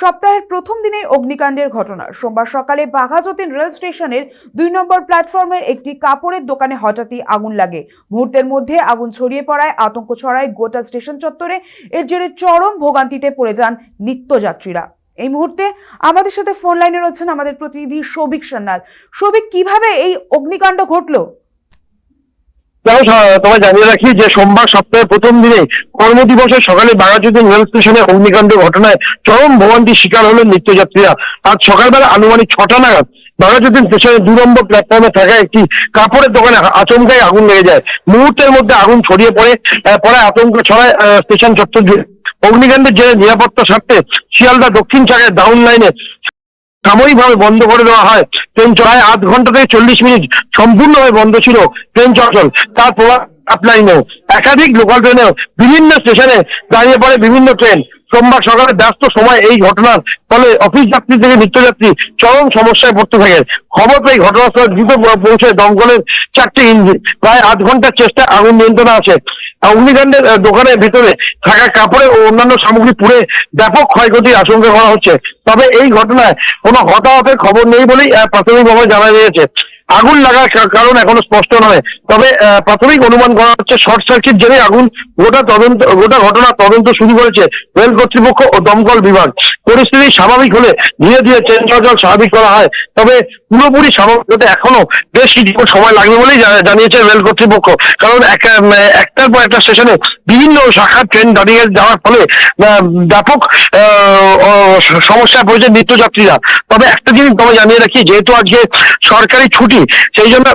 সপ্তাহের প্রথম দিনে অগ্নিকাণ্ডের ঘটনা। সোমবার সকালে বাঘাযতীন রেল স্টেশনের দুই নম্বর প্ল্যাটফর্মের একটি কাপড়ের দোকানে হঠাৎই আগুন লাগে। মুহূর্তের মধ্যে আগুন ছড়িয়ে পড়ায় আতঙ্ক ছড়ায় গোটা স্টেশন চত্বরে। এর জেরে চরম ভোগান্তিতে পড়ে যান নিত্যযাত্রীরা। এই মুহূর্তে আমাদের সাথে ফোন লাইনে রয়েছেন আমাদের প্রতিনিধি সৌভিক সান্যাল। সৌভিক কীভাবে এই অগ্নিকাণ্ড ঘটলো? তাও তোমায় জানিয়ে রাখি যে সোমবার সপ্তাহের প্রথম দিনে কর্মদিবসের সকালে বাঘাযতীন রেল স্টেশনে অগ্নিকাণ্ড ঘটনায় চরম ভোগান্তির শিকার হলেন নিত্যযাত্রীরা। আজ সকালবেলা আনুমানিক ছটা নাগাদ বাঘাযতীন স্টেশনের দু নম্বর প্ল্যাটফর্মে থাকা একটি কাপড়ের দোকানে আচমকাই আগুন লেগে যায়। মুহূর্তের মধ্যে আগুন ছড়িয়ে পড়ে পরে আতঙ্ক ছড়ায় স্টেশন চত্বর জুড়ে। অগ্নিকাণ্ডের জেরে নিরাপত্তা স্বার্থে শিয়ালদা দক্ষিণ শাখায় ডাউন লাইনে সাময়িকভাবে বন্ধ করে দেওয়া হয়। ট্রেন চলায় আধ ঘণ্টা থেকে চল্লিশ মিনিট সম্পূর্ণভাবে বন্ধ ছিল ট্রেন চলাচল। তার প্রভাব আপ লাইনেও একাধিক লোকাল ট্রেনেও বিভিন্ন স্টেশনে দাঁড়িয়ে পড়ে বিভিন্ন ট্রেন সোমবার সকালে ব্যস্ত সময় এই ঘটনার ফলে অফিস যাত্রী থেকে নিত্যযাত্রী চরম সমস্যায় পড়তে থাকে। খবর পেয়ে ঘটনাস্থলে দ্রুত পৌঁছে দমকলের চারটি ইঞ্জিন। প্রায় আধ ঘণ্টার চেষ্টায় আগুন নিয়ন্ত্রণে আসে। অগ্নিকাণ্ডের দোকানের ভেতরে থাকা কাপড়ে ও অন্যান্য সামগ্রী পুড়ে ব্যাপক ক্ষয়ক্ষতির আশঙ্কা করা হচ্ছে। তবে এই ঘটনায় কোনো হতাহতের খবর নেই বলেই প্রাথমিকভাবে জানা গিয়েছে। আগুন লাগার কারণ এখনও স্পষ্ট নয়। তবে প্রাথমিক অনুমান করা হচ্ছে শর্ট সার্কিট জেনে আগুন গোটা তদন্ত, গোটা ঘটনা তদন্ত শুরু করেছে রেল কর্তৃপক্ষ ও দমকল বিভাগ। পরিস্থিতি স্বাভাবিক হলে ধীরে ধীরে ট্রেন চলাচল স্বাভাবিক করা হয়। তবে পুরোপুরি স্বাভাবিক হতে এখনও বেশ কিছু সময় লাগবে বলেই জানিয়েছে রেল কর্তৃপক্ষ। কারণ এক উম, পর একটা স্টেশনে বিভিন্ন শাখার ট্রেন দাঁড়িয়ে যাওয়ার ফলে ব্যাপক সমস্যায় পড়েছে নিত্যযাত্রীরা তবে একটা জিনিস তোমায় জানিয়ে রাখি যেহেতু আজকে সরকারি ছুটি সেই জন্য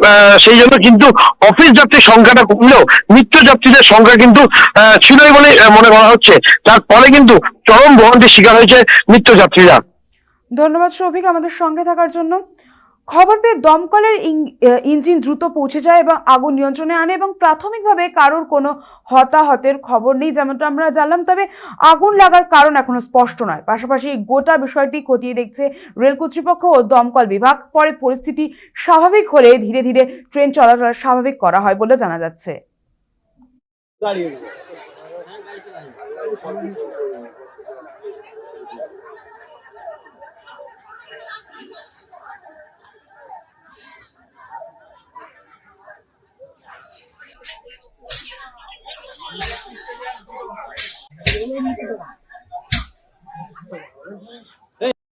সেই জন্য কিন্তু অফিস যাত্রীর সংখ্যাটা কমলেও নিত্যযাত্রীদের সংখ্যা কিন্তু ছিলই বলে মনে করা হচ্ছে। তার ফলে কিন্তু চরম ভোগান্তির শিকার হয়েছে নিত্যযাত্রীরা ধন্যবাদ সৌভিক আমাদের সঙ্গে থাকার জন্য। খবর পেয়ে দমকলের ইঞ্জিন দ্রুত পৌঁছে যায় এবং আগুন নিয়ন্ত্রণে আনে এবং প্রাথমিকভাবে কারোর কোনো হতাহতের খবর নেই, যেমনটা আমরা জানলাম। তবে আগুন লাগার কারণ এখনও স্পষ্ট নয়। পাশাপাশি গোটা বিষয়টি খতিয়ে দেখছে রেল কর্তৃপক্ষ ও দমকল বিভাগ। পরে পরিস্থিতি স্বাভাবিক হলে ধীরে ধীরে ট্রেন চলাচল স্বাভাবিক করা হয় বলে জানা যাচ্ছে। 我们这个吧。